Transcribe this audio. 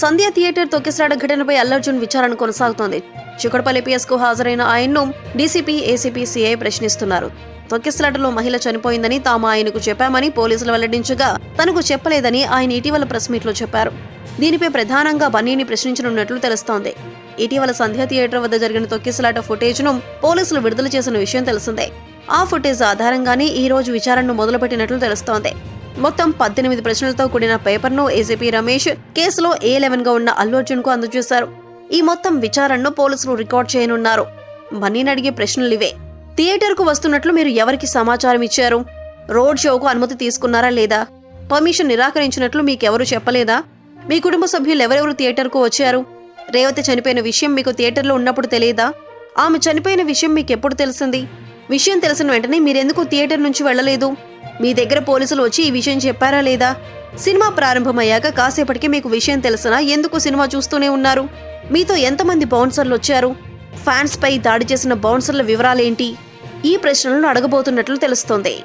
సంధ్య theatre తొక్కిసలాడ ఘటనపై అల్లర్జున్ విచారణ కొనసాగుతోంది. చిక్కడపల్లి పిఎస్కు హాజరైన ఆయన్ను డీసీపీ ఏసీపీ సీఐ ప్రశ్నిస్తున్నారు. తొక్కిసలాటలో మహిళ చనిపోయిందని తాము ఆయనకు చెప్పామని పోలీసులు వెల్లడించగా తనకు చెప్పలేదని ఆయన ఇటీవల ప్రెస్ మీట్లో చెప్పారు. దీనిపై ప్రధానంగా బన్నీని ప్రశ్నించనున్నట్లు తెలుస్తోంది. ఇటీవల సంధ్య థియేటర్ వద్ద జరిగిన తొక్కిసలాట ఫుటేజ్ను పోలీసులు విడుదల చేసిన విషయం తెలిసిందే. ఆ ఫుటేజ్ ఆధారంగానే ఈ రోజు విచారణను మొదలుపెట్టినట్లు తెలుస్తోంది. మొత్తం పద్దెనిమిది ప్రశ్నలతో కూడిన పేపర్ను ఏసీపీ రమేష్ కేసులో ఏ లెవెన్గా ఉన్న అల్లు అర్జున్కు అందజేశారు. ఈ మొత్తం విచారణను పోలీసులు రికార్డ్ చేయనున్నారు. మనీని అడిగే ప్రశ్నలు ఇవే. థియేటర్కు వస్తున్నట్లు మీరు ఎవరికి సమాచారం ఇచ్చారు? రోడ్ షోకు అనుమతి తీసుకున్నారా లేదా? పర్మిషన్ నిరాకరించినట్లు మీకెవరూ చెప్పలేదా? మీ కుటుంబ సభ్యులు ఎవరెవరు థియేటర్కు వచ్చారు? రేవతి చనిపోయిన విషయం మీకు థియేటర్లో ఉన్నప్పుడు తెలియదా? ఆమె చనిపోయిన విషయం మీకు ఎప్పుడు తెలిసింది? విషయం తెలిసిన వెంటనే మీరెందుకు థియేటర్ నుంచి వెళ్ళలేదు? మీ దగ్గర పోలీసులు వచ్చి ఈ విషయం చెప్పారా లేదా? సినిమా ప్రారంభమయ్యాక కాసేపటికి మీకు విషయం తెలిసినా? ఎందుకు సినిమా చూస్తూనే ఉన్నారు? మీతో ఎంతమంది బౌన్సర్లు వచ్చారు? ఫ్యాన్స్ పై దాడి చేసిన బౌన్సర్ల వివరాలేంటి? ఈ ప్రశ్నలను అడగబోతున్నట్లు తెలుస్తోంది.